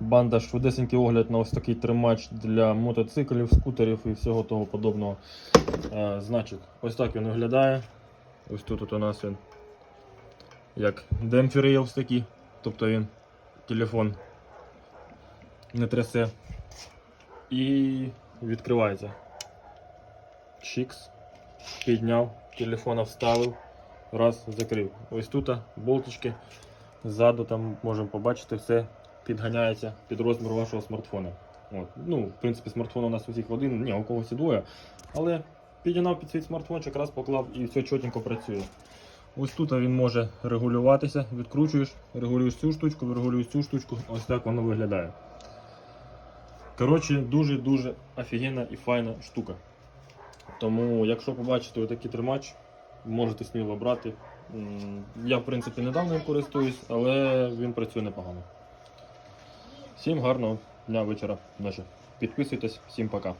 Банда швидесенький огляд на ось такий тримач для мотоциклів, скутерів і всього того подобного. Е, значить, ось так він виглядає. Ось тут от у нас він як демпфери є такі. Тобто він телефон не трясе. І відкривається. Чікс. Підняв, телефона вставив, раз, закрив. Ось тут болтички. Ззаду там можемо побачити, все підганяється під розмір вашого смартфона. От. Ну, в принципі, смартфон у нас усіх один, ні, у когось і двоє. Але підігнав під свій смартфончик, раз поклав і все чотенько працює. Ось тут він може регулюватися, відкручуєш, регулюєш цю штучку, регулюєш цю штучку, ось так воно виглядає. Коротше, дуже-дуже офігенна і файна штука. Тому, якщо побачите такий тримач, можете сміло брати. Я, в принципі, недавно їм користуюсь, але він працює непогано. Всім гарного дня, вечора, ночі. Підписуйтесь, всім пока.